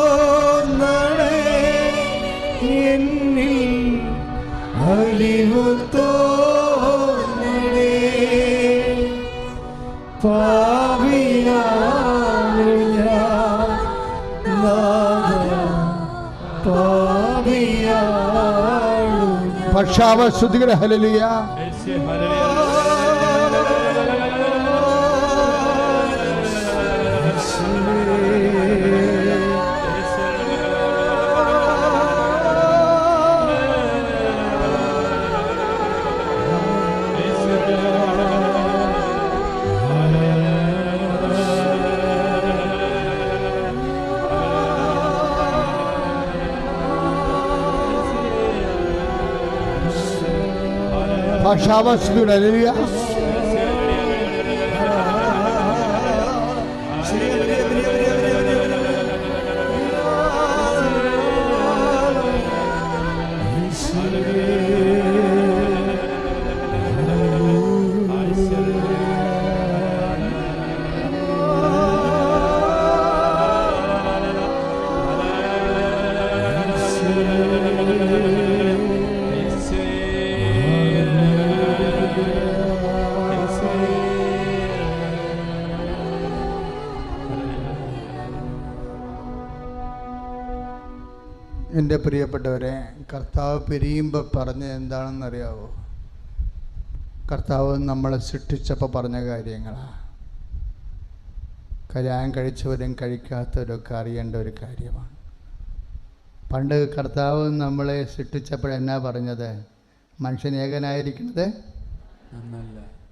ചുടത്തോന്നണേ എന്നിൽ അലിവു തോന്നണേ പാപിയാണു ഞാൻ നാഥ പാപിയാണു ഞാൻ പക്ഷാവസ്തുതികളുടെ ഹലലിയ പക്ഷാവസ്തുതികളുടെ ഹലലിയ എന്റെ പ്രിയപ്പെട്ടവരെ കർത്താവ് പിരിയുമ്പോൾ പറഞ്ഞത് എന്താണെന്നറിയാവോ? കർത്താവ് നമ്മളെ സൃഷ്ടിച്ചപ്പോൾ പറഞ്ഞ കാര്യങ്ങളാണ് കല്യാണം കഴിച്ചവരും കഴിക്കാത്തവരൊക്കെ അറിയേണ്ട ഒരു കാര്യമാണ്. പണ്ട് കർത്താവ് നമ്മളെ സൃഷ്ടിച്ചപ്പോൾ എന്നാ പറഞ്ഞത്? മനുഷ്യൻ ഏകനായിരിക്കുന്നത്?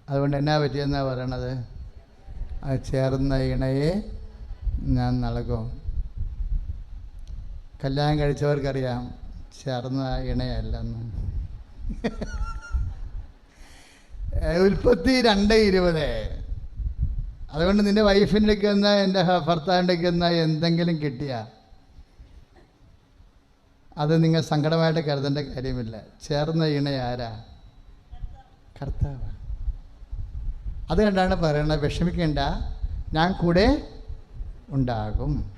അതുകൊണ്ട് എന്നാ പറ്റിയെന്നാ പറയണത്? അത് ചേർന്ന ഇണയെ ഞാൻ നൽകും. കല്യാണം കഴിച്ചവർക്കറിയാം ചേർന്ന ഇണയല്ലെന്ന്. ഉൽപ്പത്തി രണ്ട് ഇരുപത്. അതുകൊണ്ട് നിന്റെ വൈഫിന്റെ അടുക്കുന്ന എന്റെ ഭർത്താവിന്റെ അടുക്കുന്ന എന്തെങ്കിലും കിട്ടിയ? അത് നിങ്ങൾ സങ്കടമായിട്ട് കരുതേണ്ട കാര്യമില്ല. ചേർന്ന ഇണ ആരാ? കർത്താവ്. അത് കണ്ടാണ് പറയണത് വിഷമിക്കേണ്ട. ഞാൻ കൂടെ ഉണ്ടാകും.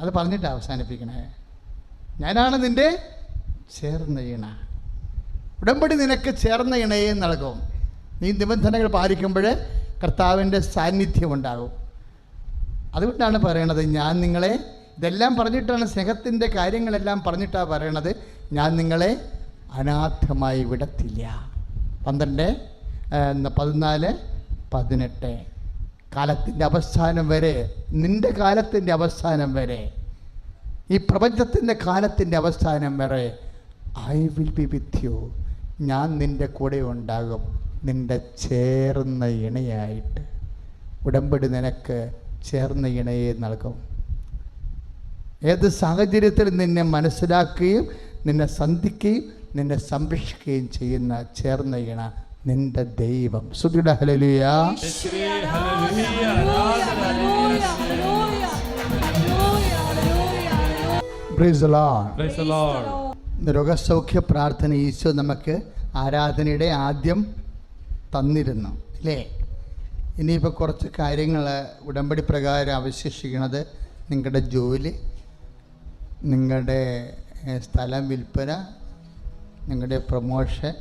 അത് പറഞ്ഞിട്ട് അവസാനിപ്പിക്കണേ. ഞാനാണ് നിന്റെ ചേർന്ന ഇണ ഉടമ്പടി നിനക്ക് ചേർന്ന ഇണയെ നൽകും. നീ നിബന്ധനകൾ പാലിക്കുമ്പോൾ കർത്താവിന്റെ സാന്നിധ്യം ഉണ്ടാകും. അതുകൊണ്ടാണ് പറയണത് ഞാൻ നിങ്ങളെ ഇതെല്ലാം പറഞ്ഞിട്ടാണ് സ്നേഹത്തിന്റെ കാര്യങ്ങളെല്ലാം പറഞ്ഞിട്ടാണ് പറയണത് ഞാൻ നിങ്ങളെ അനാഥമായി വിടത്തില്ല. പന്ത്രണ്ട് പതിനാല് പതിനെട്ട്. കാലത്തിന്റെ അവസാനം വരെ നിന്റെ കാലത്തിന്റെ അവസാനം വരെ ഈ പ്രപഞ്ചത്തിന്റെ കാലത്തിന്റെ അവസാനം വരെ I will be with you ഞാൻ നിന്റെ കൂടെ ഉണ്ടാകും. നിന്റെ ചേർന്ന ഇണയായിട്ട്. ഉടമ്പടി നിനക്ക് ചേർന്ന ഇണയെ നൽകും. ഏത് സാഹചര്യത്തിൽ നിന്നെ മനസ്സിലാക്കുകയും നിന്നെ സന്ധിക്കുകയും നിന്നെ സംരക്ഷിക്കുകയും ചെയ്യുന്ന ചേർന്ന ഇണ നിന്റെ ദൈവം. സുധിയുടെ ഹലലിയ. രോഗസൗഖ്യ പ്രാർത്ഥന ഈശോ നമുക്ക് ആരാധനയുടെ ആദ്യം തന്നിരുന്നു അല്ലേ? ഇനിയിപ്പോൾ കുറച്ച് കാര്യങ്ങൾ ഉടമ്പടി പ്രകാരം അവശേഷിക്കുന്നത് നിങ്ങളുടെ ജോലി നിങ്ങളുടെ സ്ഥലം വിൽപ്പന നിങ്ങളുടെ പ്രൊമോഷൻ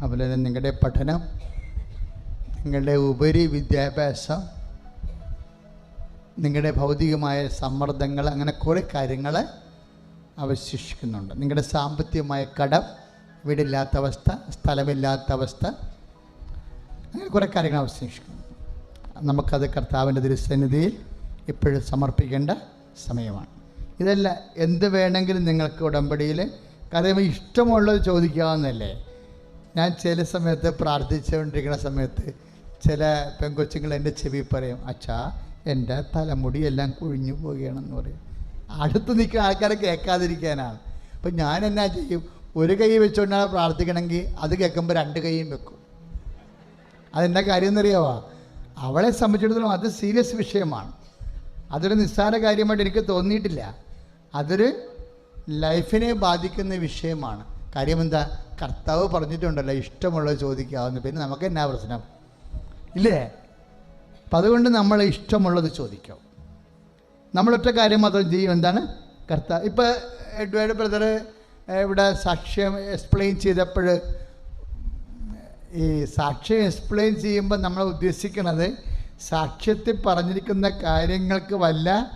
അതുപോലെ തന്നെ നിങ്ങളുടെ പഠനം നിങ്ങളുടെ ഉപരി വിദ്യാഭ്യാസം നിങ്ങളുടെ ഭൗതികമായ സമ്മർദ്ദങ്ങൾ അങ്ങനെ കുറേ കാര്യങ്ങൾ അവശേഷിക്കുന്നുണ്ട്. നിങ്ങളുടെ സാമ്പത്തികമായ കടം വീടില്ലാത്ത അവസ്ഥ സ്ഥലമില്ലാത്ത അവസ്ഥ അങ്ങനെ കുറേ കാര്യങ്ങൾ അവശേഷിക്കുന്നു. നമുക്കത് കർത്താവിന്റെ തിരുസന്നിധിയിൽ ഇപ്പോഴും സമർപ്പിക്കേണ്ട സമയമാണ്. ഇതല്ല എന്ത് വേണമെങ്കിലും നിങ്ങൾക്ക് ഉടമ്പടിയിൽ കാര്യം ഇഷ്ടമുള്ളത് ചോദിക്കാവുന്നതല്ലേ? ഞാൻ ചില സമയത്ത് പ്രാർത്ഥിച്ചുകൊണ്ടിരിക്കുന്ന സമയത്ത് ചില പെങ്കൊച്ചുങ്ങൾ എന്റെ ചെവി പറയും അച്ഛാ എന്റെ തലമുടി എല്ലാം കുഴിഞ്ഞു പോവുകയാണെന്ന് പറയും. അടുത്ത് നിൽക്കുന്ന ആൾക്കാരെ കേൾക്കാതിരിക്കാനാണ്. അപ്പം ഞാൻ എന്നാ ചെയ്യും? ഒരു കൈ വെച്ചുകൊണ്ടാണ് പ്രാർത്ഥിക്കണമെങ്കിൽ അത് കേൾക്കുമ്പോൾ രണ്ട് കൈയും വെക്കും. അതെന്താ കാര്യം എന്നറിയാവോ? അവളെ സംബന്ധിച്ചിടത്തോളം അത് സീരിയസ് വിഷയമാണ്. അതൊരു നിസ്സാര കാര്യമായിട്ട് എനിക്ക് തോന്നിയിട്ടില്ല. അതൊരു ലൈഫിനെ ബാധിക്കുന്ന വിഷയമാണ്. കാര്യം എന്താ? കർത്താവ് പറഞ്ഞിട്ടുണ്ടല്ലോ ഇഷ്ടമുള്ളത് ചോദിക്കാവുന്ന പിന്നെ നമുക്ക് എന്നാ പ്രശ്നം? ഇല്ലേ? അപ്പം അതുകൊണ്ട് നമ്മൾ ഇഷ്ടമുള്ളത് ചോദിക്കാം. നമ്മളൊറ്റ കാര്യം മാത്രം ചെയ്യും എന്താണ്? കർത്താവ്. ഇപ്പോൾ എഡ്വേർഡ് ബ്രദർ ഇവിടെ സാക്ഷ്യം എക്സ്പ്ലെയിൻ ചെയ്തപ്പോൾ ഈ സാക്ഷ്യം എക്സ്പ്ലെയിൻ ചെയ്യുമ്പോൾ നമ്മൾ ഉദ്ദേശിക്കുന്നത് സാക്ഷ്യത്തിൽ പറഞ്ഞിരിക്കുന്ന കാര്യങ്ങൾക്ക് വല്ല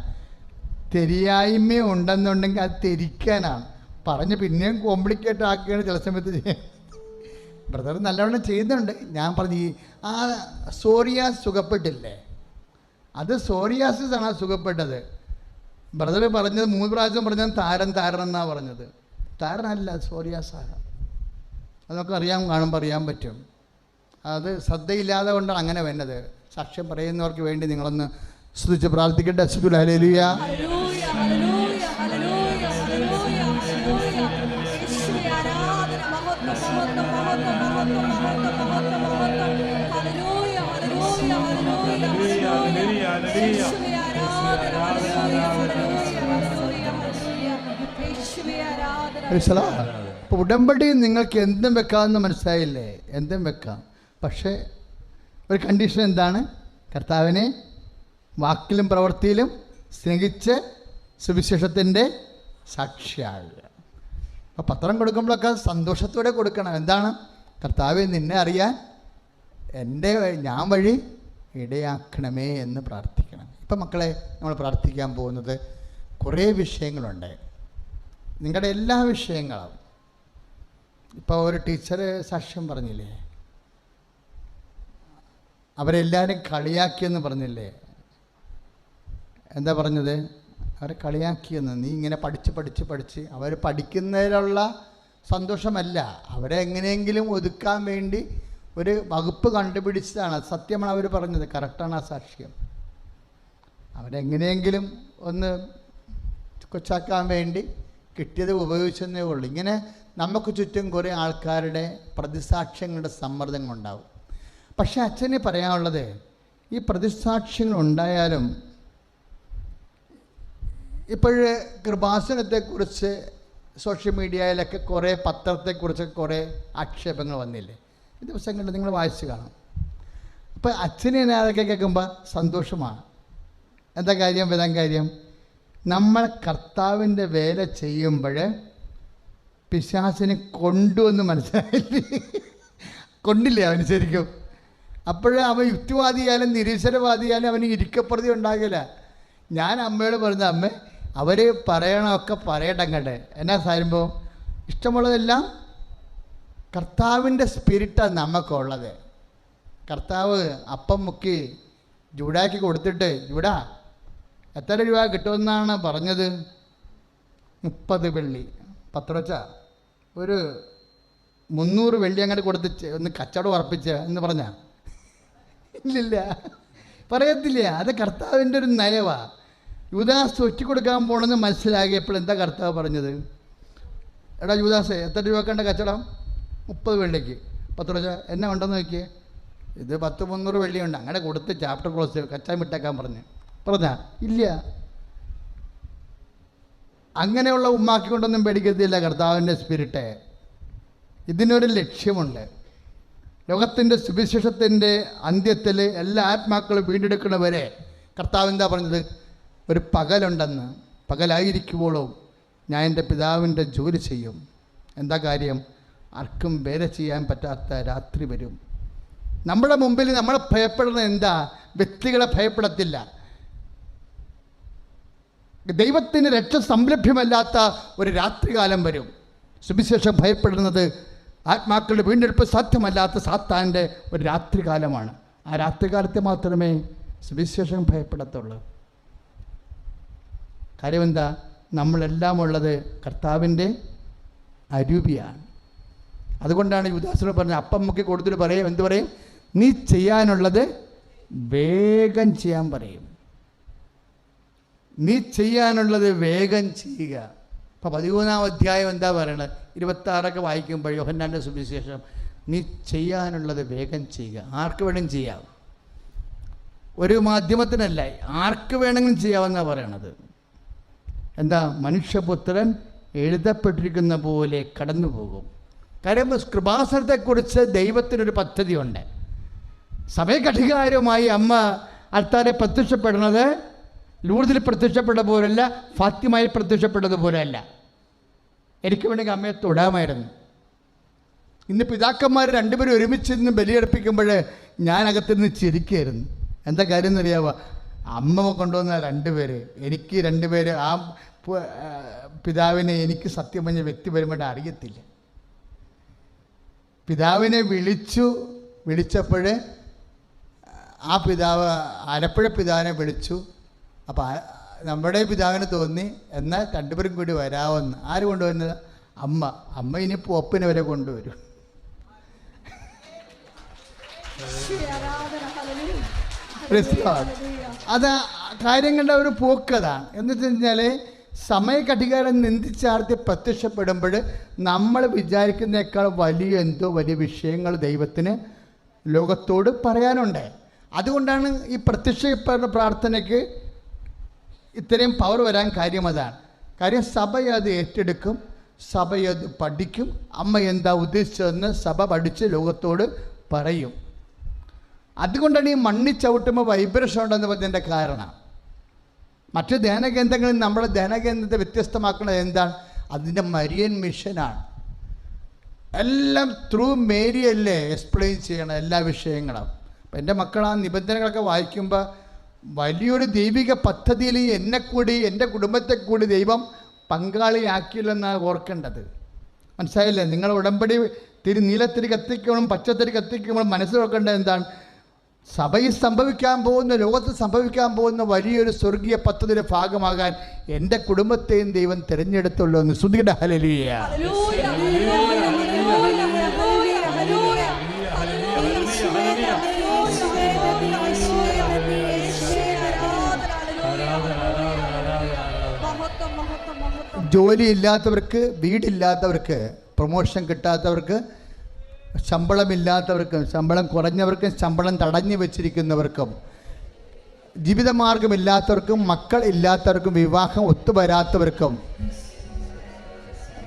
തെരിയായ്മ ഉണ്ടെന്നുണ്ടെങ്കിൽ അത് തിരിക്കാനാണ്. പറഞ്ഞ് പിന്നെയും കോംപ്ലിക്കേറ്റ് ആക്കുകയാണ് ചില സമയത്ത് ബ്രദർ നല്ലവണ്ണം ചെയ്യുന്നുണ്ട്. ഞാൻ പറഞ്ഞു ആ സോറിയാസ് സുഖപ്പെട്ടില്ലേ? അത് സോറിയാസിസ് ആണ് സുഖപ്പെട്ടത്. ബ്രദർ പറഞ്ഞത് മൂന്ന് പ്രാവശ്യം പറഞ്ഞത് താരൻ താരൻ എന്നാണ് പറഞ്ഞത്. താരനല്ല സോറിയാസാണ് അതൊക്കെ അറിയാൻ കാണുമ്പോൾ അറിയാൻ പറ്റും. അത് ശ്രദ്ധയില്ലാതെ കൊണ്ടാണ് അങ്ങനെ വരുന്നത് സാക്ഷ്യം പറയുന്നവർക്ക് വേണ്ടി നിങ്ങളൊന്ന് സ്തുതിച്ച് പ്രാർത്ഥിക്കട്ടെ. അസുഖ ഹലേലിയ ഉടമ്പടി നിങ്ങൾക്ക് എന്തും വെക്കാമെന്ന് മനസ്സിലായില്ലേ? എന്തും വെക്കാം. പക്ഷേ ഒരു കണ്ടീഷൻ എന്താണ്? കർത്താവിനെ വാക്കിലും പ്രവൃത്തിയിലും സ്നേഹിച്ച് സുവിശേഷത്തിന്റെ സാക്ഷിയാകുക. അപ്പോൾ പത്രം കൊടുക്കുമ്പോഴൊക്കെ സന്തോഷത്തോടെ കൊടുക്കണം. എന്താണ്? കർത്താവ് നിന്നെ അറിയാൻ എന്റെ ഞാൻ വഴി ഇടയാക്കണമേ എന്ന് പ്രാർത്ഥിക്കണം. ഇപ്പം മക്കളെ നമ്മൾ പ്രാർത്ഥിക്കാൻ പോകുന്നത് കുറേ വിഷയങ്ങളുണ്ട്. നിങ്ങളുടെ എല്ലാ വിഷയങ്ങളും. ഇപ്പോൾ ഒരു ടീച്ചർ സാക്ഷ്യം പറഞ്ഞില്ലേ? അവരെല്ലാവരും കളിയാക്കിയെന്ന് പറഞ്ഞില്ലേ? എന്താ പറഞ്ഞത്? അവരെ കളിയാക്കിയെന്ന്. നീ ഇങ്ങനെ പഠിച്ച് പഠിച്ച് പഠിച്ച് അവർ പഠിക്കുന്നതിലുള്ള സന്തോഷമല്ല. അവരെ എങ്ങനെയെങ്കിലും ഒതുക്കാൻ വേണ്ടി ഒരു വകുപ്പ് കണ്ടുപിടിച്ചതാണ്. സത്യമാണ് അവർ പറഞ്ഞത്. കറക്റ്റാണ് ആ സാക്ഷ്യം. അവരെങ്ങനെയെങ്കിലും ഒന്ന് കൊച്ചാക്കാൻ വേണ്ടി കിട്ടിയത് ഉപയോഗിച്ചെന്നേ ഉള്ളൂ. ഇങ്ങനെ നമുക്ക് ചുറ്റും കുറേ ആൾക്കാരുടെ പ്രതിസാക്ഷ്യങ്ങളുടെ സമ്മർദ്ദങ്ങൾ ഉണ്ടാവും പക്ഷേ അച്ഛന് പറയാനുള്ളത് ഈ പ്രതിസാക്ഷ്യങ്ങൾ ഉണ്ടായാലും ഇപ്പോഴ് കൃപാസനത്തെക്കുറിച്ച് സോഷ്യൽ മീഡിയയിലൊക്കെ കുറേ പത്രത്തെക്കുറിച്ച് കുറേ ആക്ഷേപങ്ങൾ വന്നില്ലേ? ഈ ദിവസങ്ങളിൽ നിങ്ങൾ വായിച്ച് കാണും. അപ്പോൾ അച്ഛനെ അതൊക്കെ കേൾക്കുമ്പോൾ സന്തോഷമാണ്. എന്താ കാര്യം? വരാൻ കാര്യം? നമ്മൾ കർത്താവിന്റെ വേല ചെയ്യുമ്പോൾ പിശാസിനെ കൊണ്ടുവന്ന് മനസ്സിലായില്ലേ? കൊണ്ടില്ലേ അവന് ശരിക്കും? അപ്പോഴേ അവൻ യുക്തിവാദിയായാലും നിരീശ്വരവാദിയായാലും അവന് ഇരിക്കപ്രതി ഉണ്ടാകില്ല. ഞാൻ അമ്മയോട് പറഞ്ഞ അമ്മ അവർ പറയണമൊക്കെ പറയട്ടെ എന്നാ സാരുമ്പോൾ ഇഷ്ടമുള്ളതെല്ലാം കർത്താവിന്റെ സ്പിരിറ്റാണ് നമുക്കുള്ളത്. കർത്താവ് അപ്പം മുക്കി ജൂടാക്കി കൊടുത്തിട്ട് ജൂടാ എത്ര രൂപ കിട്ടുമെന്നാണ് പറഞ്ഞത്? മുപ്പത് വെള്ളി. പത്രച്ച ഒരു മുന്നൂറ് വെള്ളി അങ്ങോട്ട് കൊടുത്ത് ഒന്ന് കച്ചവടം ഉറപ്പിച്ച് എന്ന് പറഞ്ഞ. ഇല്ലില്ല. പറയത്തില്ല. അത് കർത്താവിന്റെ ഒരു നയവാ. യുദാസ് ഒറ്റ കൊടുക്കാൻ പോണെന്ന് മനസ്സിലാകിയപ്പോൾ എന്താ കർത്താവ് പറഞ്ഞത്? എടാ യുദാസേ എത്ര കണ്ട കച്ചവടം? മുപ്പത് വെള്ളിക്ക്. പത്ത് രൂപ എന്നെ ഉണ്ടെന്ന് നോക്കിയേ. ഇത് പത്ത് മുന്നൂറ് വെള്ളിയുണ്ട്. അങ്ങനെ കൊടുത്ത് ചാപ്റ്റർ ക്ലോസ് കച്ചാൻ വിട്ടേക്കാൻ പറഞ്ഞു. പറഞ്ഞ ഇല്ല. അങ്ങനെയുള്ള ഉമ്മാക്കിക്കൊണ്ടൊന്നും പേടിക്കത്തില്ല കർത്താവിന്റെ സ്പിരിറ്റെ. ഇതിനൊരു ലക്ഷ്യമുണ്ട്. ലോകത്തിന്റെ സുവിശേഷത്തിന്റെ അന്ത്യത്തിൽ എല്ലാ ആത്മാക്കളും വീണ്ടെടുക്കുന്നവരെ കർത്താവ് എന്താ പറഞ്ഞത്? ഒരു പകലുണ്ടെന്ന്. പകലായിരിക്കുമ്പോഴും ഞാൻ എന്റെ പിതാവിന്റെ ജോലി ചെയ്യും. എന്താ കാര്യം? ആർക്കും വേല ചെയ്യാൻ പറ്റാത്ത രാത്രി വരും. നമ്മുടെ മുമ്പിൽ നമ്മൾ ഭയപ്പെടുന്നത് എന്താ? വ്യക്തികളെ ഭയപ്പെടത്തില്ല. ദൈവത്തിന് രക്ഷ സംരഭ്യമല്ലാത്ത ഒരു രാത്രികാലം വരും. സുവിശേഷം ഭയപ്പെടുന്നത് ആത്മാക്കളുടെ വീണ്ടെടുപ്പ് സാധ്യമല്ലാത്ത സാത്താന്റെ ഒരു രാത്രികാലമാണ്. ആ രാത്രികാലത്തെ മാത്രമേ സുവിശേഷം ഭയപ്പെടത്തുള്ളൂ. കാര്യമെന്താ? നമ്മളെല്ലാം ഉള്ളത് കർത്താവിന്റെ അരൂപിയാണ്. അതുകൊണ്ടാണ് യുദാസിനോട് പറഞ്ഞത് അപ്പം മുക്കി കൊടുത്തിട്ട് പറയും. എന്ത് പറയും? നീ ചെയ്യാനുള്ളത് വേഗം ചെയ്യാൻ പറയും. നീ ചെയ്യാനുള്ളത് വേഗം ചെയ്യുക. അപ്പോൾ പതിമൂന്നാം അധ്യായം എന്താ പറയണത്? ഇരുപത്താറൊക്കെ വായിക്കുമ്പോൾ യോഹന്നാന്റെ സുവിശേഷം നീ ചെയ്യാനുള്ളത് വേഗം ചെയ്യുക. ആർക്ക് വേണമെങ്കിലും ചെയ്യാം. ഒരു മാധ്യമത്തിനല്ല ആർക്ക് വേണമെങ്കിലും ചെയ്യാമെന്നാണ് പറയണത്. എന്താ? മനുഷ്യപുത്രൻ എഴുതപ്പെട്ടിരിക്കുന്ന പോലെ കടന്നു പോകും കാര്യം കൃപാസനത്തെക്കുറിച്ച് ദൈവത്തിനൊരു പദ്ധതിയുണ്ട്. സമയഘടികാരമായി അമ്മ അൽത്താരെ പ്രത്യക്ഷപ്പെടുന്നത് ലൂർദിൽ പ്രത്യക്ഷപ്പെട്ട പോലെയല്ല ഫാത്തിമയിൽ പ്രത്യക്ഷപ്പെട്ടതുപോലെയല്ല എനിക്ക് വേണമെങ്കിൽ അമ്മയെ തൊടാമായിരുന്നു. ഇന്ന് പിതാക്കന്മാർ രണ്ടുപേരും ഒരുമിച്ച് നിന്ന് ബലിയർപ്പിക്കുമ്പോൾ ഞാനകത്ത് നിന്ന് ചിരിക്കുകയായിരുന്നു എന്താ കാര്യം എന്നറിയാവോ? അമ്മ കൊണ്ടുവന്ന രണ്ടുപേര് എനിക്ക് രണ്ടുപേര് ആ പിതാവിനെ എനിക്ക് സത്യം പറഞ്ഞ വ്യക്തിപരമായിട്ട് അറിയത്തില്ല. പിതാവിനെ വിളിച്ചു വിളിച്ചപ്പോൾ ആ പിതാവ് ആലപ്പുഴ പിതാവിനെ വിളിച്ചു. അപ്പോൾ നമ്മുടെ പിതാവിന് തോന്നി എന്നാൽ രണ്ടുപേരും കൂടി വരാമെന്ന് ആര് കൊണ്ടുവരുന്നത് അമ്മ. അമ്മ ഇനിയിപ്പോൾ ഒപ്പിനെ വരെ കൊണ്ടുവരും. അത് കാര്യം കാര്യങ്ങളുടെ ഒരു പോക്കതാണ് എന്ന് വെച്ച് കഴിഞ്ഞാൽ സമയഘടികാരം നിന്ദിച്ചാർത്തി പ്രത്യക്ഷപ്പെടുമ്പോൾ നമ്മൾ വിചാരിക്കുന്നേക്കാൾ വലിയ എന്തോ വലിയ വിഷയങ്ങൾ ദൈവത്തിന് ലോകത്തോട് പറയാനുണ്ട്. അതുകൊണ്ടാണ് ഈ പ്രത്യക്ഷപ്പെടുന്ന പ്രാർത്ഥനയ്ക്ക് ഇത്രയും പവർ വരാൻ കാര്യം അതാണ്. കാര്യം സഭ അത് ഏറ്റെടുക്കും സഭ അത് പഠിക്കും അമ്മ എന്താ ഉദ്ദേശിച്ചതെന്ന് സഭ പഠിച്ച് ലോകത്തോട് പറയും. അതുകൊണ്ടാണ് ഈ മണ്ണി ചവിട്ടുമ്പോൾ വൈബ്രേഷൻ ഉണ്ടെന്ന് പറഞ്ഞതിന്റെ കാരണം. മറ്റ് ധ്യാനകേന്ദ്രങ്ങളിൽ നമ്മുടെ ധ്യാനകേന്ദ്രത്തെ വ്യത്യസ്തമാക്കുന്നത് എന്താണ്? അതിന്റെ മരിയൻ മിഷനാണ്. എല്ലാം ത്രൂ മേരിയല്ലേ എക്സ്പ്ലെയിൻ ചെയ്യണം എല്ലാ വിഷയങ്ങളും. അപ്പം എന്റെ മക്കൾ ആ നിബന്ധനകളൊക്കെ വായിക്കുമ്പോൾ വലിയൊരു ദൈവിക പദ്ധതിയിൽ എന്നെ കൂടി എന്റെ കുടുംബത്തെ കൂടി ദൈവം പങ്കാളിയാക്കിയില്ലെന്നാണ് ഓർക്കേണ്ടത്. മനസ്സിലായില്ലേ? നിങ്ങൾ ഉടമ്പടി തിരി നീലത്തിരി കത്തിക്കുമ്പോഴും പച്ചത്തിരി കത്തിക്കുമ്പോഴും മനസ്സിലാക്കേണ്ടത് എന്താണ്? സഭയിൽ സംഭവിക്കാൻ പോകുന്ന ലോകത്ത് സംഭവിക്കാൻ പോകുന്ന വലിയൊരു സ്വർഗീയ പദ്ധതിയുടെ ഭാഗമാകാൻ എന്റെ കുടുംബത്തെയും ദൈവം തിരഞ്ഞെടുത്തുള്ളൂ എന്ന് ശ്രുതിയുടെ ഹലലിയ ജോലിയില്ലാത്തവർക്ക് വീടില്ലാത്തവർക്ക് പ്രൊമോഷൻ കിട്ടാത്തവർക്ക് ശമ്പളമില്ലാത്തവർക്കും ശമ്പളം കുറഞ്ഞവർക്കും ശമ്പളം തടഞ്ഞു വെച്ചിരിക്കുന്നവർക്കും ജീവിതമാർഗമില്ലാത്തവർക്കും മക്കൾ ഇല്ലാത്തവർക്കും വിവാഹം ഒത്തുവരാത്തവർക്കും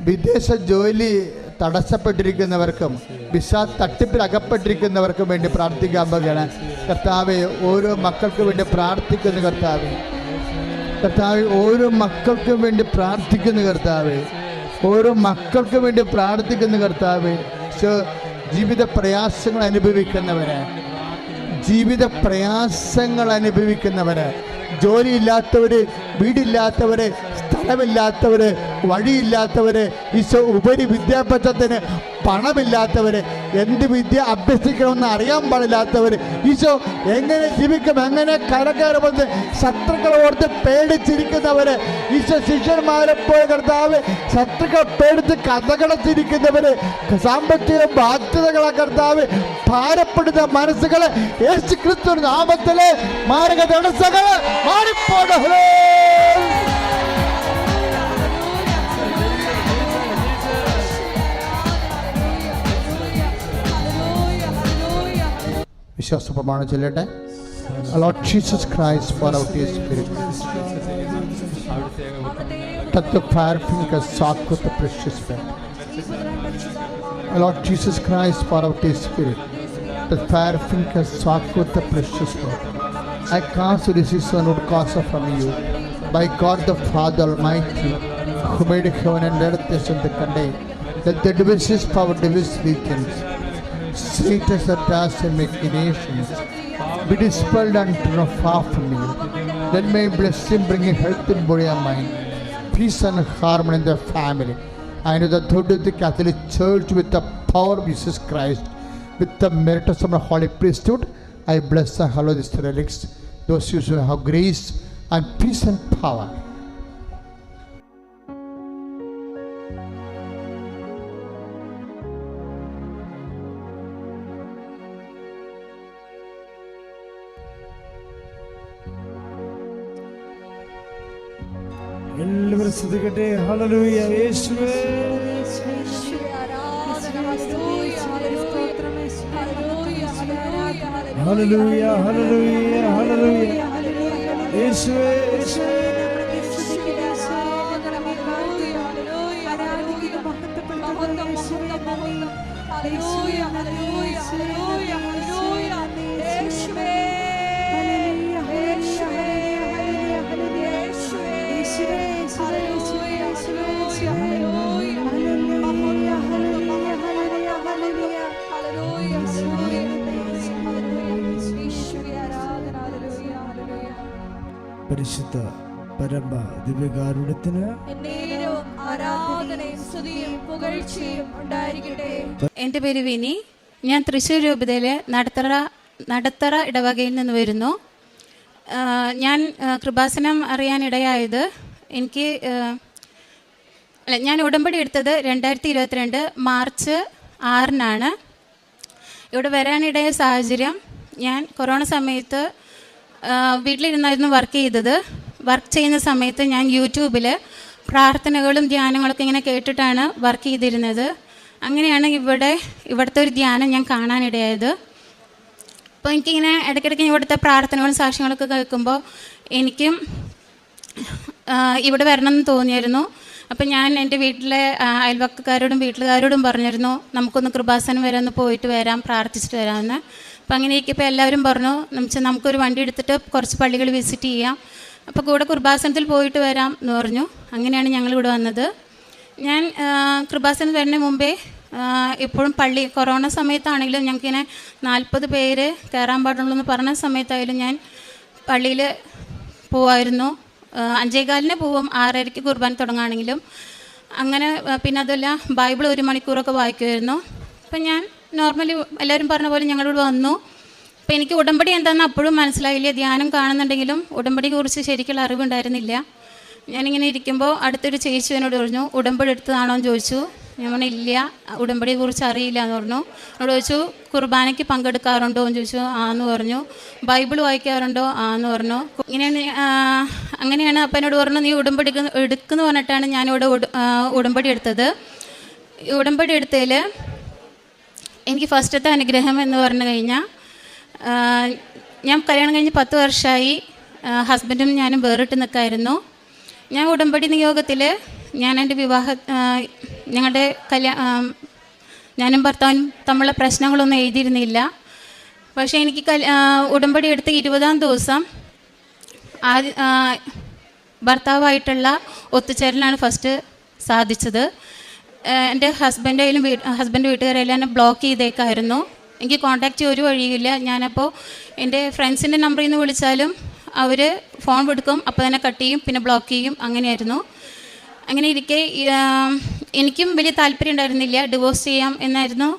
വിദേശ ജോലി തടസ്സപ്പെട്ടിരിക്കുന്നവർക്കും വിസ തട്ടിപ്പിൽ അകപ്പെട്ടിരിക്കുന്നവർക്കും വേണ്ടി പ്രാർത്ഥിക്കാൻ പോകുകയാണ് കർത്താവെ ഓരോ മക്കൾക്ക് വേണ്ടി പ്രാർത്ഥിക്കുന്നു കർത്താവെ. കർത്താവ് ഓരോ മക്കൾക്കും വേണ്ടി പ്രാർത്ഥിക്കുന്നു കർത്താവ്. ഓരോ മക്കൾക്കും വേണ്ടി പ്രാർത്ഥിക്കുന്നു കർത്താവ്. ജീവിത പ്രയാസങ്ങൾ അനുഭവിക്കുന്നവര്. ജീവിത പ്രയാസങ്ങൾ അനുഭവിക്കുന്നവര് ജോലിയില്ലാത്തവര് വീടില്ലാത്തവര് സ്ഥലമില്ലാത്തവര് വഴിയില്ലാത്തവര് ഈശോ ഉപരി വിദ്യാഭ്യാസത്തിന് പണമില്ലാത്തവര് എന്ത് വിദ്യ അഭ്യസിക്കണമെന്ന് അറിയാൻ പാടില്ലാത്തവര് ഈശോ എങ്ങനെ ജീവിക്കും എങ്ങനെ കരകയറുമെന്ന് ശത്രുക്കൾ ഓർത്ത് പേടിച്ചിരിക്കുന്നവര് ഈശോ ശിഷ്യന്മാരെ പോലെ കർത്താവ് ശത്രുക്കൾ പേടിച്ച് കഥകളത്തിരിക്കുന്നവര് സാമ്പത്തിക ബാധ്യതകളെ കർത്താവ് ഭാരപ്പെടുന്ന മനസ്സുകളെ യേശു ക്രിസ്തു നാമത്തിലെ മാരക തടസ്സങ്ങൾ മാറിപ്പോണ് വിശ്വാസ പ്രമാണം ചൊല്ലട്ടെ Lord Jesus Christ, pour out your spirit. Touch the fire fingers, soak with the precious blood. Lord Jesus Christ, pour out your spirit. The fire fingers, soak with the precious blood. I cast this is one would cause from you. By God the Father Almighty, who made heaven and earth this and the contain, that the devices power device weakens. Satan attacks and machinations be dispelled and turn far from you. Let my blessing bring health in body and mind, peace and harmony in the family. I know the authority of the Catholic Church with the power of Jesus Christ, with the merit of the Holy Priesthood. I bless and hallow these relics, those who have grace and peace and power. എല്ലാവരും ശ്രദ്ധിക്കട്ടെ. ഹല്ലേലൂയ യേശുവേ. ഹല്ലേലൂയ ഹല്ലേലൂയ ഹല്ലേലൂയ യേശുവേ യേശുവേ. പരിശുദ്ധ പരമ ദിവ്യകാരുണ്യത്തിന് എന്റെ ആരാധനയും സ്തുതിയും പുകഴ്ചയും ഉണ്ടായിരിക്കട്ടെ. എന്റെ പേര് വിനി. ഞാൻ തൃശ്ശൂർ രൂപതയിലെ നടത്തറ നടത്തറ ഇടവകയിൽ നിന്ന് വരുന്നു. ഞാൻ കൃപാസനം അറിയാനിടയായത് എനിക്ക് അല്ല ഞാൻ ഉടമ്പടി എടുത്തത് രണ്ടായിരത്തി ഇരുപത്തിരണ്ട് മാർച്ച് ആറിനാണ്. ഇവിടെ വരാനിടയ സാഹചര്യം ഞാൻ കൊറോണ സമയത്ത് വീട്ടിലിരുന്നായിരുന്നു വർക്ക് ചെയ്തത്. വർക്ക് ചെയ്യുന്ന സമയത്ത് ഞാൻ യൂട്യൂബിൽ പ്രാർത്ഥനകളും ധ്യാനങ്ങളൊക്കെ ഇങ്ങനെ കേട്ടിട്ടാണ് വർക്ക് ചെയ്തിരുന്നത്. അങ്ങനെയാണ് ഇവിടെ ഇവിടുത്തെ ഒരു ധ്യാനം ഞാൻ കാണാനിടയായത്. അപ്പോൾ എനിക്കിങ്ങനെ ഇടയ്ക്കിടയ്ക്ക് ഇവിടുത്തെ പ്രാർത്ഥനകളും സാക്ഷ്യങ്ങളൊക്കെ കേൾക്കുമ്പോൾ എനിക്കും ഇവിടെ വരണം എന്ന് തോന്നിയായിരുന്നു. അപ്പം ഞാൻ എന്റെ വീട്ടിലെ അയൽവക്കക്കാരോടും വീട്ടുകാരോടും പറഞ്ഞിരുന്നു നമുക്കൊന്ന് കൃപാസനം വരെ ഒന്ന് പോയിട്ട് വരാം പ്രാർത്ഥിച്ചിട്ട് വരാമെന്ന്. അപ്പം അങ്ങനെയൊക്കെ എല്ലാവരും പറഞ്ഞു. നമുക്ക് നമുക്കൊരു വണ്ടി എടുത്തിട്ട് കുറച്ച് പള്ളികൾ വിസിറ്റ് ചെയ്യാം. അപ്പോൾ കൂടെ കൃപാസനത്തിൽ പോയിട്ട് വരാം എന്ന് പറഞ്ഞു. അങ്ങനെയാണ് ഞങ്ങൾ ഇവിടെ വന്നത്. ഞാൻ കൃപാസനം വരുന്നതിന് മുമ്പേ ഇപ്പോഴും പള്ളി കൊറോണ സമയത്താണെങ്കിലും ഞങ്ങൾക്കിങ്ങനെ നാൽപ്പത് പേര് കയറാൻ പാടുള്ളൂ എന്ന് പറഞ്ഞ സമയത്തായാലും ഞാൻ പള്ളിയിൽ പോവായിരുന്നു. അഞ്ചേകാലിന് പോവും ആറരയ്ക്ക് കുർബാന തുടങ്ങുകയാണെങ്കിലും. അങ്ങനെ പിന്നെ അതല്ല ബൈബിൾ ഒരു മണിക്കൂറൊക്കെ വായിക്കുമായിരുന്നു. അപ്പം ഞാൻ നോർമലി എല്ലാവരും പറഞ്ഞ പോലെ ഞങ്ങളിവിടെ വന്നു. അപ്പം എനിക്ക് ഉടമ്പടി എന്താണെന്ന് അപ്പോഴും മനസ്സിലായില്ല. ധ്യാനം കാണുന്നുണ്ടെങ്കിലും ഉടമ്പടിയെ കുറിച്ച് ശരിക്കുള്ള അറിവുണ്ടായിരുന്നില്ല. ഞാനിങ്ങനെ ഇരിക്കുമ്പോൾ അടുത്തൊരു ചേച്ചി എന്നോട് പറഞ്ഞു ഉടമ്പടി എടുത്തതാണോ? എന്ന് ചോദിച്ചു. ഞാൻ പറഞ്ഞു ഇല്ല ഉടമ്പടിയെ കുറിച്ച് അറിയില്ല എന്ന് പറഞ്ഞു. എന്നോട് ചോദിച്ചു കുർബാനയ്ക്ക് പങ്കെടുക്കാറുണ്ടോ? എന്ന് ചോദിച്ചു. ആന്ന് പറഞ്ഞു. ബൈബിൾ വായിക്കാറുണ്ടോ? ആന്ന് പറഞ്ഞു. ഇങ്ങനെയാണ് അങ്ങനെയാണ് അപ്പം എന്നോട് പറഞ്ഞു നീ ഉടമ്പടി എടുക്കുന്ന പറഞ്ഞിട്ടാണ് ഞാനിവിടെ ഉടമ്പടി എടുത്തത്. ഉടമ്പടി എടുത്തതിൽ എനിക്ക് ഫസ്റ്റത്തെ അനുഗ്രഹം എന്ന് പറഞ്ഞു കഴിഞ്ഞാൽ ഞാൻ കല്യാണം കഴിഞ്ഞ് പത്ത് വർഷമായി ഹസ്ബൻഡും ഞാനും വേറിട്ട് നിൽക്കായിരുന്നു ഞാൻ ഉടമ്പടി നിയോഗത്തിൽ ഞാൻ എന്റെ വിവാഹ ഞങ്ങളുടെ കല്യാ ഞാനും ഭർത്താവും തമ്മിലുള്ള പ്രശ്നങ്ങളൊന്നും എഴുതിയിരുന്നില്ല. പക്ഷേ എനിക്ക് ഉടമ്പടി എടുത്ത് ഇരുപതാം ദിവസം ആദ്യ ഭർത്താവായിട്ടുള്ള ഒത്തുചേരലാണ് ഫസ്റ്റ് സാധിച്ചത്. എന്റെ ഹസ്ബൻഡായാലും വീ ഹസ്ബൻഡ് വീട്ടുകാരെല്ലാം എന്നെ ബ്ലോക്ക് ചെയ്തേക്കായിരുന്നു. എനിക്ക് കോൺടാക്റ്റ് ഒരു വഴിയില്ല. ഞാനപ്പോൾ എന്റെ ഫ്രണ്ട്സിന്റെ നമ്പറിൽ നിന്ന് വിളിച്ചാലും അവർ ഫോൺ എടുക്കും അപ്പോൾ തന്നെ കട്ട് ചെയ്യും പിന്നെ ബ്ലോക്ക് ചെയ്യും. അങ്ങനെയായിരുന്നു. അങ്ങനെ ഇരിക്കെ എനിക്കും വലിയ താല്പര്യം ഉണ്ടായിരുന്നില്ല. ഡിവോഴ്സ് ചെയ്യാം എന്നായിരുന്നു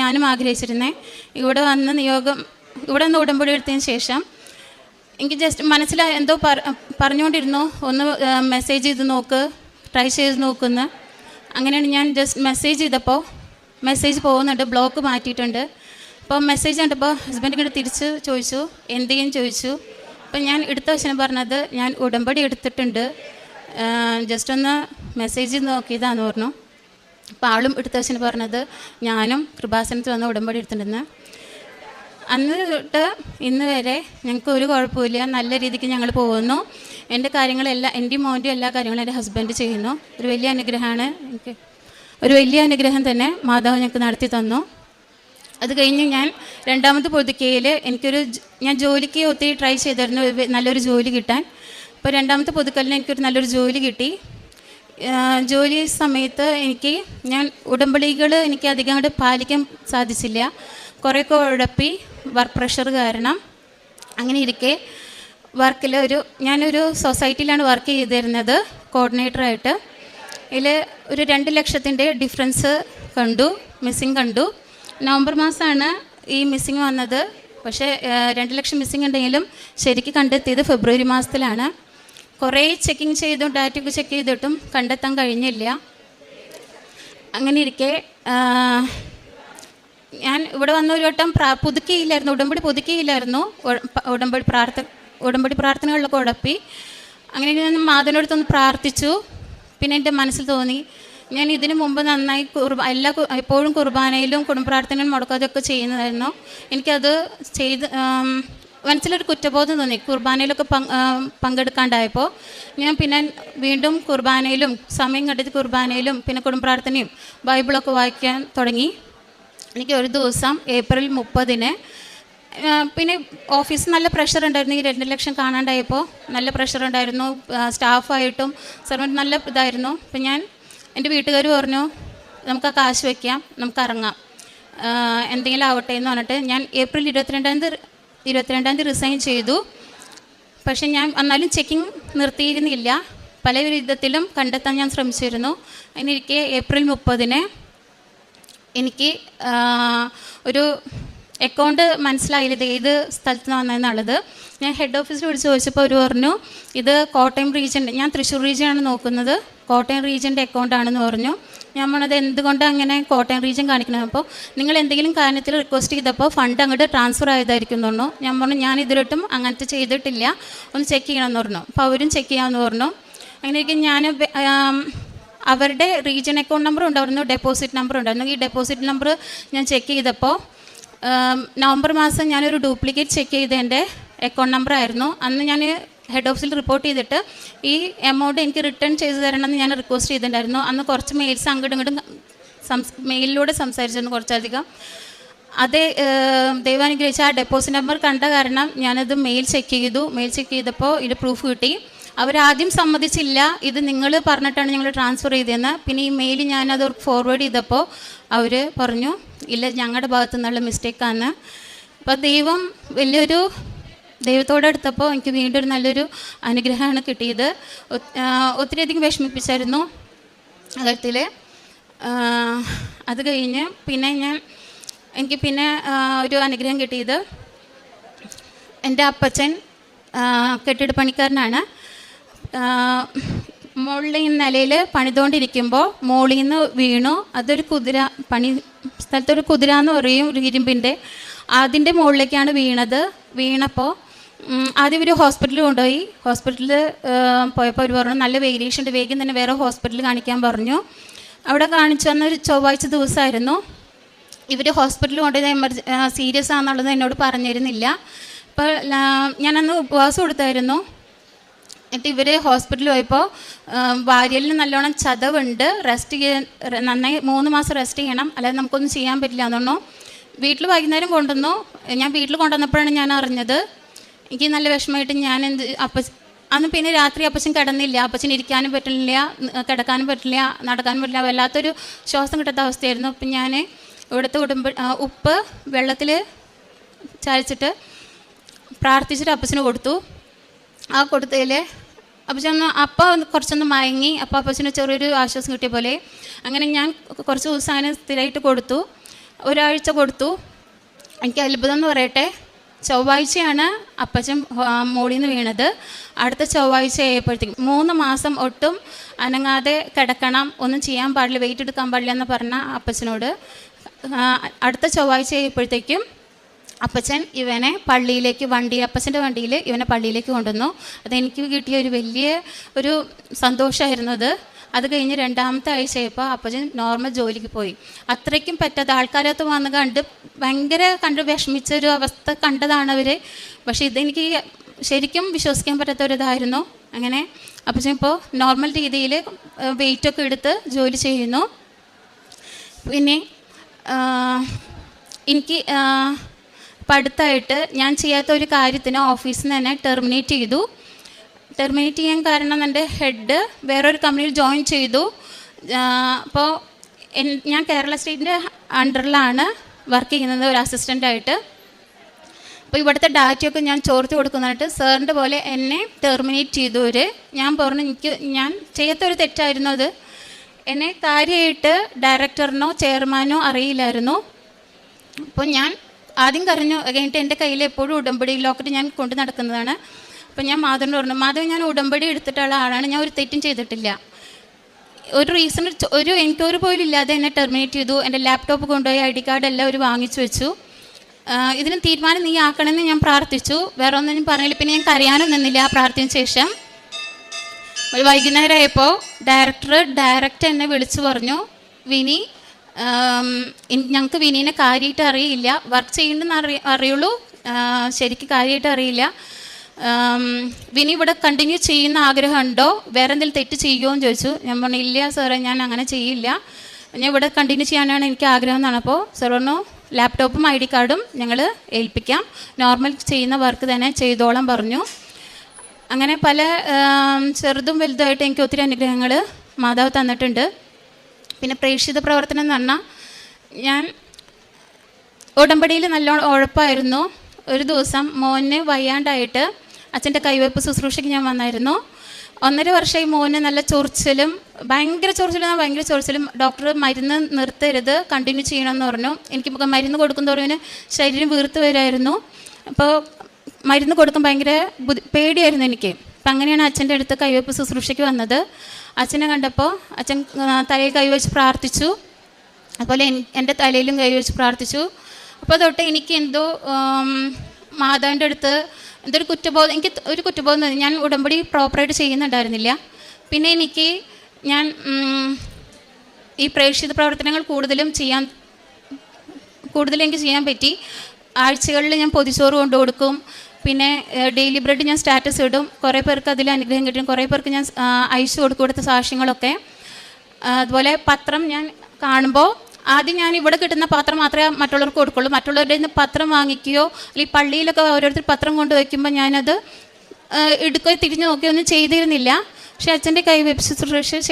ഞാനും ആഗ്രഹിച്ചിരുന്നത് ഇവിടെ വന്ന് നിയോഗം ഇവിടെ നിന്ന് ഉടമ്പടി എടുത്തതിന് ശേഷം എനിക്ക് ജസ്റ്റ് മനസ്സിലായി എന്തോ പറ പറഞ്ഞുകൊണ്ടിരുന്നു ഒന്ന് മെസ്സേജ് ചെയ്ത് നോക്ക് ട്രൈ ചെയ്ത് നോക്കുന്ന് അങ്ങനെയാണ് ഞാൻ ജസ്റ്റ് മെസ്സേജ് ചെയ്തപ്പോൾ മെസ്സേജ് പോകുന്നുണ്ട് ബ്ലോക്ക് മാറ്റിയിട്ടുണ്ട്. അപ്പോൾ മെസ്സേജ് കണ്ടപ്പോൾ ഹസ്ബൻഡ് ഇങ്ങോട്ട് തിരിച്ച് ചോദിച്ചു എന്ത് ചെയ്യും ചോദിച്ചു. അപ്പോൾ ഞാൻ എടുത്ത വശനം പറഞ്ഞത് ഞാൻ ഉടമ്പടി എടുത്തിട്ടുണ്ട്. ജസ്റ്റ് ഒന്ന് മെസ്സേജ് നോക്കിയതാന്ന് പറഞ്ഞു. അപ്പോൾ ആളും എടുത്ത വശനം പറഞ്ഞത് ഞാനും കൃപാസനത്തിൽ വന്ന് ഉടമ്പടി എടുത്തിട്ടുണ്ടെന്ന്. അന്ന് തൊട്ട് ഇന്ന് വരെ ഞങ്ങൾക്ക് ഒരു കുഴപ്പമില്ല നല്ല രീതിക്ക് ഞങ്ങൾ പോകുന്നു. എന്റെ കാര്യങ്ങളെല്ലാം എന്റെ മോന്റെയും എല്ലാ കാര്യങ്ങളും എന്റെ ഹസ്ബൻഡ് ചെയ്യുന്നു. ഒരു വലിയ അനുഗ്രഹമാണ് എനിക്ക്. ഒരു വലിയ അനുഗ്രഹം തന്നെ മാതാവ് ഞങ്ങൾക്ക് നടത്തി തന്നു. അത് കഴിഞ്ഞ് ഞാൻ രണ്ടാമത് പുതുക്കയിൽ എനിക്കൊരു ഞാൻ ജോലിക്ക് ഒത്തിരി ട്രൈ ചെയ്തിരുന്നു. നല്ലൊരു ജോലി കിട്ടാൻ. അപ്പോൾ രണ്ടാമത്തെ പുതുക്കലിന് എനിക്കൊരു നല്ലൊരു ജോലി കിട്ടി. ജോലി സമയത്ത് എനിക്ക് ഞാൻ ഉടമ്പടികൾ എനിക്ക് അധികം അങ്ങോട്ട് പാലിക്കാൻ സാധിച്ചില്ല. കുറേയൊക്കെ ഉഴപ്പി വർക്ക് പ്രഷർ കാരണം. അങ്ങനെ ഇരിക്കെ വർക്കിൽ ഒരു ഞാനൊരു സൊസൈറ്റിയിലാണ് വർക്ക് ചെയ്തിരുന്നത് കോർഡിനേറ്ററായിട്ട്. ഇതിൽ ഒരു രണ്ട് ലക്ഷത്തിന്റെ ഡിഫറൻസ് കണ്ടു മിസ്സിങ് കണ്ടു. നവംബർ മാസമാണ് ഈ മിസ്സിങ് വന്നത്. പക്ഷേ രണ്ട് ലക്ഷം മിസ്സിങ് ഉണ്ടെങ്കിലും ശരിക്ക് കണ്ടെത്തിയത് ഫെബ്രുവരി മാസത്തിലാണ്. കുറേ ചെക്കിങ് ചെയ്തും ഡാറ്റയൊക്കെ ചെക്ക് ചെയ്തിട്ടും കണ്ടെത്താൻ കഴിഞ്ഞില്ല. അങ്ങനെ ഇരിക്കെ ഞാൻ ഇവിടെ വന്ന ഒരു വട്ടം പുതുക്കിയില്ലായിരുന്നു ഉടമ്പടി പുതുക്കിയില്ലായിരുന്നു ഉടമ്പടി പ്രാർത്ഥന ഉടമ്പടി പ്രാർത്ഥനകളിലൊക്കെ ഉടപ്പി. അങ്ങനെ ഞാൻ മാധവനടുത്തൊന്ന് പ്രാർത്ഥിച്ചു. പിന്നെ എന്റെ മനസ്സിൽ തോന്നി ഞാൻ ഇതിനു മുമ്പ് നന്നായി കുർബ എല്ലാ എപ്പോഴും കുർബാനയിലും കുടുംബ പ്രാർത്ഥനയിലും മുടക്കാതെയൊക്കെ ചെയ്യുന്നതായിരുന്നു. എനിക്കത് ചെയ്ത് മനസ്സിലൊരു കുറ്റബോധം തോന്നി. കുർബാനയിലൊക്കെ പങ്കെടുക്കാണ്ടായപ്പോൾ ഞാൻ പിന്നെ വീണ്ടും കുർബാനയിലും സമയം കണ്ടെത്തി കുർബാനയിലും പിന്നെ കുടുംബ പ്രാർത്ഥനയും ബൈബിളൊക്കെ വായിക്കാൻ തുടങ്ങി. എനിക്ക് ഒരു ദിവസം ഏപ്രിൽ മുപ്പതിന് പിന്നെ ഓഫീസിൽ നല്ല പ്രഷർ ഉണ്ടായിരുന്നു. ഈ രണ്ട് ലക്ഷം കാണാണ്ടായപ്പോൾ നല്ല പ്രഷർ ഉണ്ടായിരുന്നു. സ്റ്റാഫായിട്ടും സർവന്റ് നല്ല ഇതായിരുന്നു. അപ്പം ഞാൻ എന്റെ വീട്ടുകാർ പറഞ്ഞു നമുക്ക് ആ കാശ് വയ്ക്കാം നമുക്ക് ഇറങ്ങാം. എന്തെങ്കിലും ആവട്ടെ എന്ന് പറഞ്ഞിട്ട് ഞാൻ ഏപ്രിൽ ഇരുപത്തിരണ്ടാം തീയതി ഇരുപത്തിരണ്ടാം തീയതി റിസൈൻ ചെയ്തു. പക്ഷെ ഞാൻ എന്നാലും ചെക്കിങ് നിർത്തിയിരുന്നില്ല. പല വിധത്തിലും കണ്ടെത്താൻ ഞാൻ ശ്രമിച്ചിരുന്നു. അതിനെനിക്ക് ഏപ്രിൽ മുപ്പതിന് എനിക്ക് ഒരു അക്കൗണ്ട് മനസ്സിലായില്ല. ഇത് ഏത് സ്ഥലത്ത് നിന്ന് വന്നതെന്നുള്ളത് ഞാൻ ഹെഡ് ഓഫീസിൽ വിളിച്ച് ചോദിച്ചപ്പോൾ അവർ പറഞ്ഞു ഇത് കോട്ടയം റീജിയന്റെ ഞാൻ തൃശ്ശൂർ റീജിയൻ ആണ് നോക്കുന്നത്. കോട്ടയം റീജിയന്റെ അക്കൗണ്ട് ആണെന്ന് പറഞ്ഞു. ഞാൻ പറഞ്ഞത് എന്തുകൊണ്ട് അങ്ങനെ കോട്ടയം റീജിയൻ കാണിക്കണം? അപ്പോൾ നിങ്ങൾ എന്തെങ്കിലും കാര്യത്തിൽ റിക്വസ്റ്റ് ചെയ്തപ്പോൾ ഫണ്ട് അങ്ങോട്ട് ട്രാൻസ്ഫർ ആയതായിരിക്കും എന്ന് പറഞ്ഞു. ഞാൻ പറഞ്ഞു ഞാൻ ഇതിലിട്ടും അങ്ങനത്തെ ചെയ്തിട്ടില്ല. ഒന്ന് ചെക്ക് ചെയ്യണമെന്ന് പറഞ്ഞു. അപ്പോൾ അവരും ചെക്ക് ചെയ്യാമെന്ന് പറഞ്ഞു. അങ്ങനെയൊക്കെ ഞാൻ അവരുടെ റീജിയൻ അക്കൗണ്ട് നമ്പർ ഉണ്ടായിരുന്നു ഡെപ്പോസിറ്റ് നമ്പർ ഉണ്ടായിരുന്നു ഈ ഡെപ്പോസിറ്റ് നമ്പർ ഞാൻ ചെക്ക് ചെയ്തപ്പോൾ നവംബർ മാസം ഞാനൊരു ഡ്യൂപ്ലിക്കേറ്റ് ചെക്ക് ചെയ്തതിന്റെ അക്കൗണ്ട് നമ്പർ ആയിരുന്നു. അന്ന് ഞാൻ ഹെഡ് ഓഫീസിൽ റിപ്പോർട്ട് ചെയ്തിട്ട് ഈ എമൗണ്ട് എനിക്ക് റിട്ടേൺ ചെയ്തു തരണമെന്ന് ഞാൻ റിക്വസ്റ്റ് ചെയ്തിട്ടുണ്ടായിരുന്നു. അന്ന് കുറച്ച് മെയിൽസ് അങ്ങോട്ടും ഇങ്ങോട്ടും സംസ് മെയിലിലൂടെ സംസാരിച്ചിരുന്നു കുറച്ചധികം. അതേ ദൈവാനുഗ്രഹിച്ച ആ ഡെപ്പോസിറ്റ് നമ്പർ കണ്ട കാരണം ഞാനത് മെയിൽ ചെക്ക് ചെയ്തു. മെയിൽ ചെക്ക് ചെയ്തപ്പോൾ ഇതിന്റെ പ്രൂഫ് കിട്ടി. അവരാദ്യം സമ്മതിച്ചില്ല ഇത് നിങ്ങൾ പറഞ്ഞിട്ടാണ് ഞങ്ങൾ ട്രാൻസ്ഫർ ചെയ്തതെന്ന്. പിന്നെ ഈ മെയിൽ ഞാനത് ഫോർവേഡ് ചെയ്തപ്പോൾ അവർ പറഞ്ഞു ഇല്ല ഞങ്ങളുടെ ഭാഗത്തു നിന്നുള്ള മിസ്റ്റേക്കാണ് അപ്പോൾ ദൈവം വലിയൊരു ദൈവത്തോടെ അടുത്തപ്പോൾ എനിക്ക് വീണ്ടും ഒരു നല്ലൊരു അനുഗ്രഹമാണ് കിട്ടിയത്. ഒത്തിരിയധികം വിഷമിപ്പിച്ചായിരുന്നു അകത്തിൽ അത് കഴിഞ്ഞ് പിന്നെ ഞാൻ എനിക്ക് പിന്നെ ഒരു അനുഗ്രഹം കിട്ടിയത് എന്റെ അപ്പച്ചൻ കെട്ടിട കെട്ടിടപ്പണിക്കാരനാണ്. ആ, മുകളിൽ നിലയിൽ പണിതുകൊണ്ടിരിക്കുമ്പോൾ മുകളിൽ നിന്ന് വീണു. അതൊരു കുതിര പണി സ്ഥലത്തൊരു കുതിര എന്ന് പറയും ഒരു ഇരുമ്പിന്റെ അതിന്റെ മുകളിലേക്കാണ് വീണത്. വീണപ്പോൾ ആദ്യം ഒരു ഹോസ്പിറ്റലിൽ കൊണ്ടുപോയി. ഹോസ്പിറ്റലിൽ പോയപ്പോൾ അവർ പറഞ്ഞു നല്ല വേരിയേഷൻ ഉണ്ട്. വേഗം തന്നെ വേറെ ഹോസ്പിറ്റലിൽ കാണിക്കാൻ പറഞ്ഞു. അവിടെ കാണിച്ചു വന്ന ഒരു ചൊവ്വാഴ്ച ദിവസമായിരുന്നു. ഇവർ ഹോസ്പിറ്റലിൽ കൊണ്ടുപോയി എമർജൻ സീരിയസ് ആണെന്നുള്ളത് എന്നോട് പറഞ്ഞിരുന്നില്ല. അപ്പോൾ ഞാനന്ന് ഉപവാസം കൊടുത്തായിരുന്നു എന്നിട്ട് ഇവർ ഹോസ്പിറ്റലിൽ പോയപ്പോൾ വാര്യലിന് നല്ലോണം ചതവുണ്ട്. റെസ്റ്റ് ചെയ്യാൻ നന്നായി മൂന്ന് മാസം റെസ്റ്റ് ചെയ്യണം. അല്ലാതെ നമുക്കൊന്നും ചെയ്യാൻ പറ്റില്ല. എന്നുണ്ടോ വീട്ടിൽ വൈകുന്നേരം കൊണ്ടുവന്നു. ഞാൻ വീട്ടിൽ കൊണ്ടുവന്നപ്പോഴാണ് ഞാൻ അറിഞ്ഞത്. എനിക്ക് നല്ല വിഷമമായിട്ട് ഞാൻ എന്ത് അപ്പ അന്ന് പിന്നെ രാത്രി അപ്പച്ചൻ കിടന്നില്ല. അപ്പച്ചൻ ഇരിക്കാനും പറ്റില്ല കിടക്കാനും പറ്റില്ല നടക്കാനും പറ്റില്ല. വല്ലാത്തൊരു ശ്വാസം കിട്ടാത്ത അവസ്ഥയായിരുന്നു. അപ്പം ഞാൻ ഇവിടുത്തെ ഉടുമ്പ് ഉപ്പ് വെള്ളത്തിൽ ചായച്ചിട്ട് പ്രാർത്ഥിച്ചിട്ട് അപ്പച്ചന് കൊടുത്തു. ആ കൊടുത്തതിൽ അപ്പച്ചൻ അപ്പ കുറച്ചൊന്ന് മയങ്ങി. അപ്പോൾ അപ്പച്ചന് ചെറിയൊരു ആശ്വാസം കിട്ടിയ പോലെ. അങ്ങനെ ഞാൻ കുറച്ച് ദിവസം അങ്ങനെ സ്ഥിരമായിട്ട് കൊടുത്തു. ഒരാഴ്ച കൊടുത്തു. എനിക്ക് അത്ഭുതം എന്ന് പറയട്ടെ. ചൊവ്വാഴ്ചയാണ് അപ്പച്ചൻ മോളിൽ നിന്ന് വീണത്. അടുത്ത ചൊവ്വാഴ്ച ആയപ്പോഴത്തേക്കും മൂന്ന് മാസം ഒട്ടും അനങ്ങാതെ കിടക്കണം. ഒന്നും ചെയ്യാൻ പാടില്ല. വെയിറ്റ് എടുക്കാൻ പാടില്ല എന്ന് പറഞ്ഞ അപ്പച്ചനോട്. അടുത്ത ചൊവ്വാഴ്ച ആയപ്പോഴത്തേക്കും അപ്പച്ചൻ ഇവനെ പള്ളിയിലേക്ക് വണ്ടി അപ്പച്ചന്റെ വണ്ടിയിൽ ഇവനെ പള്ളിയിലേക്ക് കൊണ്ടുവന്നു. അതെനിക്ക് കിട്ടിയ ഒരു വലിയ ഒരു സന്തോഷമായിരുന്നു അത്. അത് കഴിഞ്ഞ് രണ്ടാമത്തെ ആഴ്ചയപ്പോൾ അപ്പച്ചൻ നോർമൽ ജോലിക്ക് പോയി. അത്രയ്ക്കും പറ്റാത്ത ആൾക്കാരത്ത് വന്ന് കണ്ട് ഭയങ്കര കണ്ട് വിഷമിച്ച ഒരു അവസ്ഥ കണ്ടതാണ് അവർ പക്ഷേ ഇതെനിക്ക് ശരിക്കും വിശ്വസിക്കാൻ പറ്റാത്ത ഒരു അങ്ങനെ അപ്പച്ചൻ ഇപ്പോൾ നോർമൽ രീതിയിൽ വെയിറ്റൊക്കെ എടുത്ത് ജോലി ചെയ്യുന്നു. പിന്നെ എനിക്ക് ഇപ്പം അടുത്തായിട്ട് ഞാൻ ചെയ്യാത്ത ഒരു കാര്യത്തിന് ഓഫീസിൽ നിന്ന് തന്നെ ടെർമിനേറ്റ് ചെയ്തു. ടെർമിനേറ്റ് ചെയ്യാൻ കാരണം എന്റെ ഹെഡ് വേറൊരു കമ്പനിയിൽ ജോയിൻ ചെയ്തു. അപ്പോൾ ഞാൻ കേരള സ്റ്റേറ്റിന്റെ അണ്ടറിലാണ് വർക്ക് ചെയ്യുന്നത് ഒരു അസിസ്റ്റന്റായിട്ട് അപ്പോൾ ഇവിടുത്തെ ഡാറ്റയൊക്കെ ഞാൻ ചോർത്തി കൊടുക്കുന്നതായിട്ട് സാറിന്റെ പോലെ എന്നെ ടെർമിനേറ്റ് ചെയ്തു ഒരു ഞാൻ പറഞ്ഞു എനിക്ക് ഞാൻ ചെയ്യാത്ത ഒരു തെറ്റായിരുന്നു അത്. എന്നെ കാര്യമായിട്ട് ഡയറക്ടറിനോ ചെയർമാനോ അറിയില്ലായിരുന്നു. അപ്പോൾ ഞാൻ ആദ്യം കരഞ്ഞു കഴിഞ്ഞിട്ട് എന്റെ കയ്യിൽ എപ്പോഴും ഉടമ്പടി ലോക്കറ്റ് ഞാൻ കൊണ്ട് നടക്കുന്നതാണ്. അപ്പം ഞാൻ മാധവനോട് പറഞ്ഞു മാധവൻ ഞാൻ ഉടമ്പടി എടുത്തിട്ടുള്ള ആളാണ് ഞാൻ ഒരു തെറ്റും ചെയ്തിട്ടില്ല. ഒരു റീസൺ ഒരു എൻക്വയറി പോലും ഇല്ലാതെ എന്നെ ടെർമിനേറ്റ് ചെയ്തു. എന്റെ ലാപ്ടോപ്പ് കൊണ്ടുപോയി ഐ ഡി കാർഡ് എല്ലാം ഒരു വാങ്ങിച്ചു വെച്ചു. ഇതിന് തീരുമാനം നീ ആക്കണമെന്ന് ഞാൻ പ്രാർത്ഥിച്ചു. വേറെ ഒന്നും പറഞ്ഞില്ല. പിന്നെ ഞാൻ കരയാനും നിന്നില്ല ആ പ്രാർത്ഥിച്ച ശേഷം. ഒരു വൈകുന്നേരം ആയപ്പോൾ ഡയറക്ടർ ഡയറക്റ്റ് എന്നെ വിളിച്ചു പറഞ്ഞു വിനി ഞങ്ങൾക്ക് വിനീനെ കാര്യമായിട്ട് അറിയില്ല. വർക്ക് ചെയ്യണ്ടെന്ന് അറിയ അറിയുള്ളൂ. ശരിക്കും കാര്യമായിട്ട് അറിയില്ല. വിനി ഇവിടെ കണ്ടിന്യൂ ചെയ്യുന്ന ആഗ്രഹമുണ്ടോ? വേറെ എന്തെങ്കിലും തെറ്റ് ചെയ്യുമോ എന്ന് ചോദിച്ചു. ഞാൻ പറഞ്ഞു ഇല്ല സാറേ ഞാൻ അങ്ങനെ ചെയ്യില്ല. ഞാൻ ഇവിടെ കണ്ടിന്യൂ ചെയ്യാനാണ് എനിക്ക് ആഗ്രഹം എന്നാണ്. അപ്പോൾ സാർ പറഞ്ഞു ലാപ്ടോപ്പും ഐ ഡി കാർഡും ഞങ്ങൾ ഏൽപ്പിക്കാം. നോർമൽ ചെയ്യുന്ന വർക്ക് തന്നെ ചെയ്തോളം പറഞ്ഞു. അങ്ങനെ പല ചെറുതും വലുതുമായിട്ട് എനിക്ക് ഒത്തിരി അനുഗ്രഹങ്ങൾ മാതാവ് തന്നിട്ടുണ്ട്. പിന്നെ പ്രേക്ഷിത പ്രവർത്തനം എന്ന് പറഞ്ഞാൽ ഞാൻ ഉടമ്പടിയിൽ നല്ലോണം ഉഴപ്പായിരുന്നു. ഒരു ദിവസം മോന് വയ്യാണ്ടായിട്ട് അച്ഛന്റെ കൈവയ്പ്പ് ശുശ്രൂഷയ്ക്ക് ഞാൻ വന്നായിരുന്നു. ഒന്നര വർഷമായി മോന് നല്ല ചൊറിച്ചിലും ഭയങ്കര ചൊറിച്ചിലും ഭയങ്കര ചൊറിച്ചിലും ഡോക്ടർ മരുന്ന് നിർത്തരുത് കണ്ടിന്യൂ ചെയ്യണമെന്ന് പറഞ്ഞു. എനിക്ക് മരുന്ന് കൊടുക്കും തോറും ശരീരം വീർത്ത് വരുമായിരുന്നു അപ്പോൾ മരുന്ന് കൊടുക്കാൻ ഭയങ്കര പേടിയായിരുന്നു എനിക്ക്. അപ്പം അങ്ങനെയാണ് അച്ഛന്റെ അടുത്ത് കൈവയ്പ്പ് ശുശ്രൂഷയ്ക്ക് വന്നത്. അച്ഛനെ കണ്ടപ്പോൾ അച്ഛൻ തലയിൽ കൈവച്ച് പ്രാർത്ഥിച്ചു. അതുപോലെ എന്റെ തലയിലും കൈവച്ച് പ്രാർത്ഥിച്ചു. അപ്പോൾ തൊട്ട് എനിക്ക് എന്തോ മാതാവിന്റെ അടുത്ത് എന്തൊരു കുറ്റബോധം എനിക്ക് ഒരു കുറ്റബോധം ഞാൻ ഉടമ്പടി പ്രോപ്പറായിട്ട് ചെയ്യുന്നുണ്ടായിരുന്നില്ല. പിന്നെ എനിക്ക് ഞാൻ ഈ പ്രേക്ഷിത പ്രവർത്തനങ്ങൾ കൂടുതലും ചെയ്യാൻ കൂടുതൽ എനിക്ക് ചെയ്യാൻ പറ്റി. ആഴ്ചകളിൽ ഞാൻ പൊതിച്ചോറ് കൊണ്ടു കൊടുക്കും. പിന്നെ ഡെയിലി ബ്രെഡ് ഞാൻ സ്റ്റാറ്റസ് ഇടും. കുറേ പേർക്ക് അതിൽ അനുഗ്രഹം കിട്ടും. കുറേ പേർക്ക് ഞാൻ അയച്ചു കൊടുക്കും കൊടുത്ത സാക്ഷ്യങ്ങളൊക്കെ. അതുപോലെ പത്രം ഞാൻ കാണുമ്പോൾ ആദ്യം ഞാൻ ഇവിടെ കിട്ടുന്ന പത്രം മാത്രമേ മറ്റുള്ളവർക്ക് കൊടുക്കുള്ളൂ. മറ്റുള്ളവരുടെ നിന്ന് പത്രം വാങ്ങിക്കുകയോ അല്ലെങ്കിൽ പള്ളിയിലൊക്കെ ഓരോരുത്തർ പത്രം കൊണ്ട് വയ്ക്കുമ്പോൾ ഞാനത് എടുക്കുകയോ തിരിഞ്ഞു നോക്കുകയോ ഒന്നും ചെയ്തിരുന്നില്ല. പക്ഷേ അച്ഛന്റെ കൈ വെബ്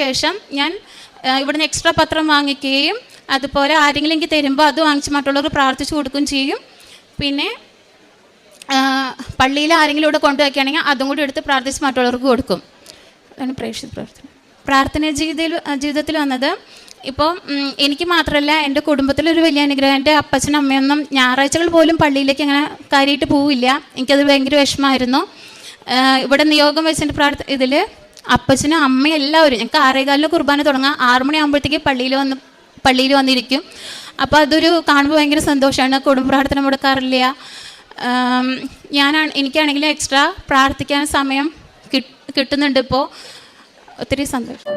ശേഷം ഞാൻ ഇവിടെ ഇവിടുന്ന് എക്സ്ട്രാ പത്രം വാങ്ങിക്കുകയും അതുപോലെ ആരെങ്കിലും എനിക്ക് തരുമ്പോൾ അത് വാങ്ങിച്ച് മറ്റുള്ളവർക്ക് പ്രാർത്ഥിച്ചു കൊടുക്കുകയും ചെയ്യും. പിന്നെ പള്ളിയിൽ ആരെങ്കിലും ഇവിടെ കൊണ്ടുവയ്ക്കുകയാണെങ്കിൽ അതും കൂടി എടുത്ത് പ്രാർത്ഥിച്ച് മറ്റുള്ളവർക്ക് കൊടുക്കും. അതാണ് പ്രേക്ഷിത പ്രവർത്തനം പ്രാർത്ഥന ജീവിതത്തിൽ ജീവിതത്തിൽ വന്നത് ഇപ്പോൾ എനിക്ക് മാത്രമല്ല എന്റെ കുടുംബത്തിലൊരു വലിയ അനുഗ്രഹം. എന്റെ അപ്പച്ചനും അമ്മയൊന്നും ഞായറാഴ്ചകൾ പോലും പള്ളിയിലേക്ക് അങ്ങനെ കാര്യമായിട്ട് പോവില്ല. എനിക്കത് ഭയങ്കര വിഷമമായിരുന്നു. ഇവിടെ നിയോഗം വെച്ചിട്ട് പ്രാർത്ഥ ഇതിൽ അപ്പച്ചനും അമ്മയും എല്ലാവരും ഞങ്ങൾക്ക് ആറേകാലിന് കുർബാന തുടങ്ങാം. ആറു മണിയാകുമ്പോഴത്തേക്ക് പള്ളിയിൽ വന്ന് പള്ളിയിൽ വന്നിരിക്കും. അപ്പോൾ അതൊരു കാണുമ്പോൾ ഭയങ്കര സന്തോഷമാണ്. കുടുംബ പ്രാർത്ഥന മുടക്കാറില്ല. ആം, ഞാനാണ് എനിക്കാണെങ്കിൽ എക്സ്ട്രാ പ്രാർത്ഥിക്കാൻ സമയം കിട്ടുന്നുണ്ട് ഇപ്പോൾ ഒത്തിരി സന്തോഷം.